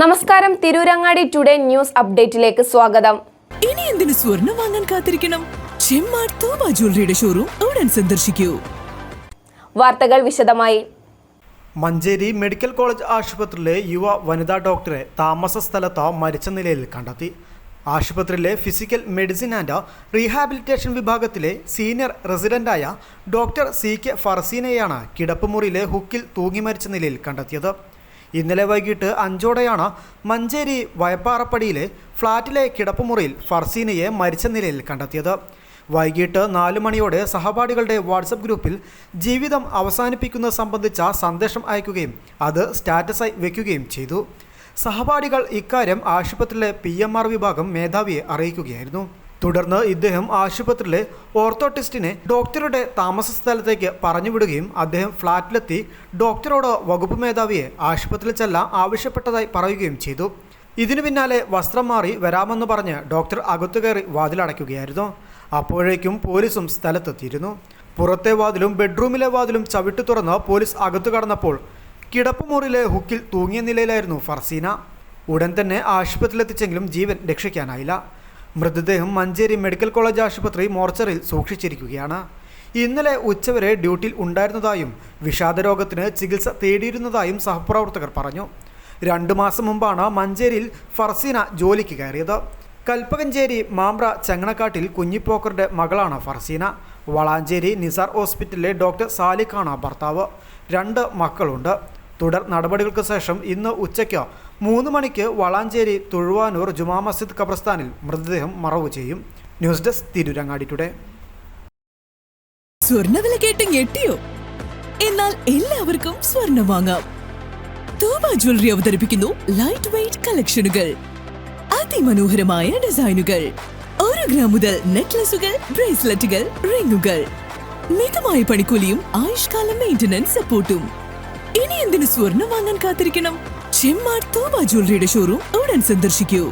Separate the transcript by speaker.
Speaker 1: നമസ്കാരം. Tirurangadi today news അപ്ഡേറ്റിലേക്ക് സ്വാഗതം.
Speaker 2: ഇനി എന്തിനു സ്വർണം വാങ്ങാൻ കാത്തിരിക്കണം? ചെമ്മാട് തോമ ജ്വല്ലറിയുടെ ഷോറൂം ഉടൻ സന്ദർശിക്കൂ.
Speaker 1: വാർത്തകൾ വിശദമായി.
Speaker 3: മഞ്ചേരി മെഡിക്കൽ കോളേജ് ആശുപത്രിയിലെ യുവ വനിതാ ഡോക്ടറെ താമസ സ്ഥലത്ത് മരിച്ച നിലയിൽ കണ്ടെത്തി. ആശുപത്രിയിലെ ഫിസിക്കൽ മെഡിസിൻ ആൻഡ് റീഹാബിലിറ്റേഷൻ വിഭാഗത്തിലെ സീനിയർ റെസിഡന്റായ ഡോക്ടർ സി കെ ഫർസീനയാണ് കിടപ്പുമുറിയിലെ ഹുക്കിൽ തൂങ്ങി മരിച്ച നിലയിൽ കണ്ടെത്തിയത്. ഇന്നലെ വൈകിട്ട് അഞ്ചോടെയാണ് മഞ്ചേരി വയപ്പാറപ്പടിയിലെ ഫ്ളാറ്റിലെ കിടപ്പുമുറിയിൽ ഫർസീനയെ മരിച്ച നിലയിൽ കണ്ടെത്തിയത്. വൈകിട്ട് നാലു മണിയോടെ സഹപാഠികളുടെ വാട്സപ്പ് ഗ്രൂപ്പിൽ ജീവിതം അവസാനിപ്പിക്കുന്നത് സംബന്ധിച്ച സന്ദേശം അയക്കുകയും അത് സ്റ്റാറ്റസായി വയ്ക്കുകയും ചെയ്തു. സഹപാഠികൾ ഇക്കാര്യം ആശുപത്രിയിലെ പി വിഭാഗം മേധാവിയെ അറിയിക്കുകയായിരുന്നു. തുടർന്ന് ഇദ്ദേഹം ആശുപത്രിയിലെ ഓർത്തോട്ടിസ്റ്റിനെ ഡോക്ടറുടെ താമസ സ്ഥലത്തേക്ക് പറഞ്ഞുവിടുകയും അദ്ദേഹം ഫ്ളാറ്റിലെത്തി ഡോക്ടറോട് വകുപ്പ് മേധാവിയെ ആശുപത്രിയിൽ ചെല്ലാൻ ആവശ്യപ്പെട്ടതായി പറയുകയും ചെയ്തു. ഇതിനു പിന്നാലെ വസ്ത്രം മാറി വരാമെന്ന് പറഞ്ഞ് ഡോക്ടർ അകത്തു കയറി വാതിലടയ്ക്കുകയായിരുന്നു. അപ്പോഴേക്കും പോലീസും സ്ഥലത്തെത്തിയിരുന്നു. പുറത്തെ വാതിലും ബെഡ്റൂമിലെ വാതിലും ചവിട്ടി തുറന്ന് പോലീസ് അകത്തു കടന്നപ്പോൾ കിടപ്പുമുറിയിലെ ഹുക്കിൽ തൂങ്ങിയ നിലയിലായിരുന്നു ഫർസീന. ഉടൻ തന്നെ ആശുപത്രിയിലെത്തിച്ചെങ്കിലും ജീവൻ രക്ഷിക്കാനായില്ല. മൃതദേഹം മഞ്ചേരി മെഡിക്കൽ കോളേജ് ആശുപത്രി മോർച്ചറിൽ സൂക്ഷിച്ചിരിക്കുകയാണ്. ഇന്നലെ ഉച്ചവരെ ഡ്യൂട്ടിയിൽ ഉണ്ടായിരുന്നതായും വിഷാദരോഗത്തിന് ചികിത്സ തേടിയിരുന്നതായും സഹപ്രവർത്തകർ പറഞ്ഞു. രണ്ടു മാസം മുമ്പാണ് മഞ്ചേരിയിൽ ഫർസീന ജോലിക്ക് കയറിയത്. കൽപ്പകഞ്ചേരി മാമ്പ്ര ചങ്ങണക്കാട്ടിൽ കുഞ്ഞിപ്പോക്കറുടെ മകളാണ് ഫർസീന. വളാഞ്ചേരി നിസാർ ഹോസ്പിറ്റലിലെ ഡോക്ടർ സാലിഖാണ് ഭർത്താവ്. രണ്ട് മക്കളുണ്ട്. തുടർ നടപടികൾക്ക് ശേഷം ഇന്ന് ഉച്ചയ്ക്ക് മൂന്ന് മണിക്ക് വളാഞ്ചേരി തുഴുവാനൂർ ജുമാ മസ്ജിദ് ഖബർസ്ഥാനിൽ മൃതദേഹം മറവ് ചെയ്യും. News desk Tirurangadi today.
Speaker 2: സ്വർണവില കേട്ട് ഞെട്ടിയോ? എന്നാൽ എല്ലാവർക്കും സ്വർണം വാങ്ങാം. തൂവ ജ്വല്ലറി അവതരിപ്പിക്കുന്നു ലൈറ്റ് വെയിറ്റ് കളക്ഷനുകൾ അതിമനോഹരമായ ഡിസൈനുകൾ ഒരു ഗ്രാം മുതൽ നെക്ലസുകൾ ബ്രേസ്ലെറ്റുകൾ റിങ്ങുകൾ മിതമായ പണിക്കൂലിയും ആയുഷ്കാല മെയിന്റനൻസ് സപ്പോർട്ടും ഇനി എന്തിനു സ്വർണം വാങ്ങാൻ കാത്തിരിക്കണം? ചെമ്മാർ തൂബ ജ്വല്ലറിയുടെ ഷോറൂം ഉടൻ സന്ദർശിക്കൂ.